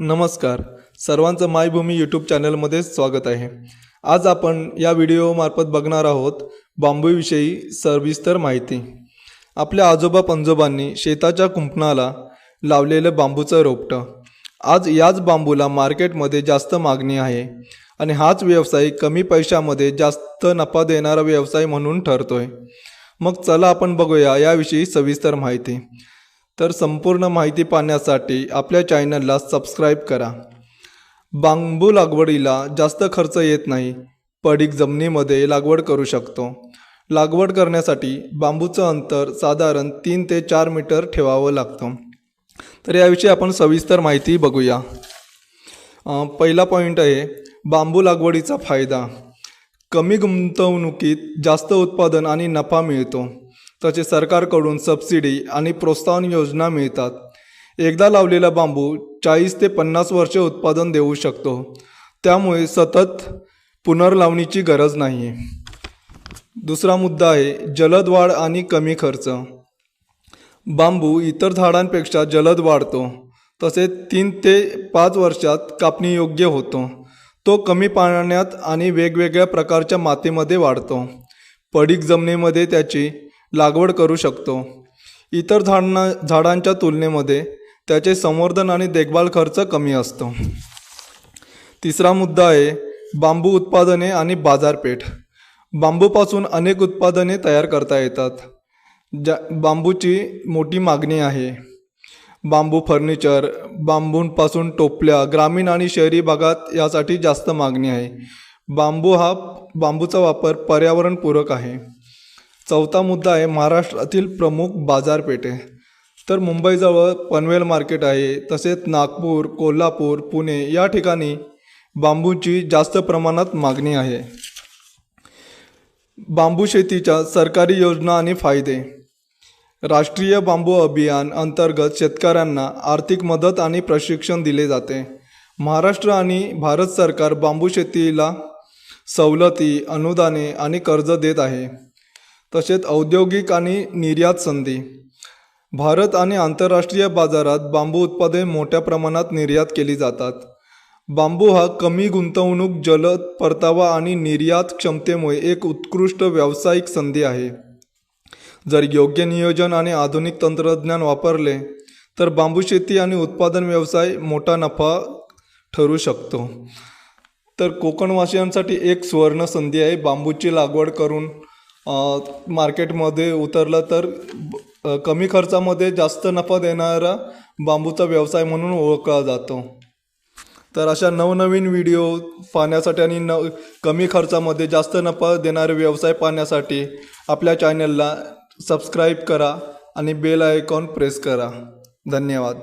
नमस्कार. सर्वांचं मायभूमी यूट्यूब चॅनलमध्ये स्वागत आहे. आज आपण या व्हिडिओमार्फत बघणार आहोत बांबूविषयी सविस्तर माहिती. आपल्या आजोबा पंजोबांनी शेताच्या कुंपणाला लावलेलं बांबूचं रोपटं. आज याच बांबूला मार्केटमध्ये जास्त मागणी आहे आणि हाच व्यवसाय कमी पैशामध्ये जास्त नफा देणारा व्यवसाय म्हणून ठरतोय. मग चला आपण बघूया याविषयी सविस्तर माहिती. तर संपूर्ण माहिती पाहण्यासाठी आपल्या चॅनलला सबस्क्राईब करा. बांबू लागवडीला जास्त खर्च येत नाही पडीक जमिनीमध्ये लागवड करू शकतो. लागवड करण्यासाठी बांबूचं अंतर साधारण तीन ते चार मीटर ठेवावं लागतं. तर याविषयी आपण सविस्तर माहिती बघूया. पहिला पॉईंट आहे बांबू लागवडीचा फायदा. कमी गुंतवणुकीत जास्त उत्पादन आणि नफा मिळतो. त्याचे सरकारकडून सबसिडी आणि प्रोत्साहन योजना मिळतात. एकदा लावलेला बांबू चाळीस ते पन्नास वर्ष उत्पादन देऊ शकतो. त्यामुळे सतत पुनर्लावणीची गरज नाही दुसरा मुद्दा आहे जलद वाढ आणि कमी खर्च. बांबू इतर झाडांपेक्षा जलद वाढतो. तसेच तीन ते पाच वर्षात कापणी योग्य होतो. तो कमी पाण्यात आणि वेगवेगळ्या प्रकारच्या मातीमध्ये वाढतो. पडीक जमिनीमध्ये त्याची लागवड करू शकतो. इतर झाडांना झाडांच्या तुलनेमध्ये त्याचे संवर्धन आणि देखभाल खर्च कमी असतो. तिसरा मुद्दा आहे बांबू उत्पादने आणि बाजारपेठ. बांबूपासून अनेक उत्पादने तयार करता येतात. ज्या बांबूची मोठी मागणी आहे. बांबू फर्निचर बांबूंपासून टोपल्या ग्रामीण आणि शहरी भागात यासाठी जास्त मागणी आहे. बांबू हा बांबूचा वापर पर्यावरणपूरक आहे. चौथा मुद्दा आहे महाराष्ट्रातील प्रमुख बाजारपेठे. तर मुंबईजवळ पनवेल मार्केट आहे तसेच नागपूर कोल्हापूर पुणे या ठिकाणी बांबूची जास्त प्रमाणात मागणी आहे. बांबू शेतीच्या सरकारी योजना आणि फायदे. राष्ट्रीय बांबू अभियान अंतर्गत शेतकऱ्यांना आर्थिक मदत आणि प्रशिक्षण दिले जाते. महाराष्ट्र आणि भारत सरकार बांबू शेतीला सवलती अनुदाने आणि कर्ज देत आहे. तसेच औद्योगिक आणि निर्यात संधी. भारत आणि आंतरराष्ट्रीय बाजारात बांबू उत्पादने मोठ्या प्रमाणात निर्यात केली जातात. बांबू हा कमी गुंतवणूक जलद परतावा आणि निर्यात क्षमतेमुळे एक उत्कृष्ट व्यावसायिक संधी आहे. जर योग्य नियोजन आणि आधुनिक तंत्रज्ञान वापरले तर बांबू शेती आणि उत्पादन व्यवसाय मोठा नफा ठरू शकतो. तर कोकणवासियांसाठी एक सुवर्ण संधी आहे बांबूची लागवड करून मार्केटमध्ये उतरलं तर ब- कमी खर्चामध्ये जास्त नफा देणारा बांबूचा व्यवसाय म्हणून ओळखला जातो. तर अशा नवनवीन व्हिडिओ पाहण्यासाठी आणि न कमी खर्चामध्ये जास्त नफा देणारे व्यवसाय पाहण्यासाठी आपल्या चॅनलला सबस्क्राईब करा आणि बेल आयकॉन प्रेस करा. धन्यवाद.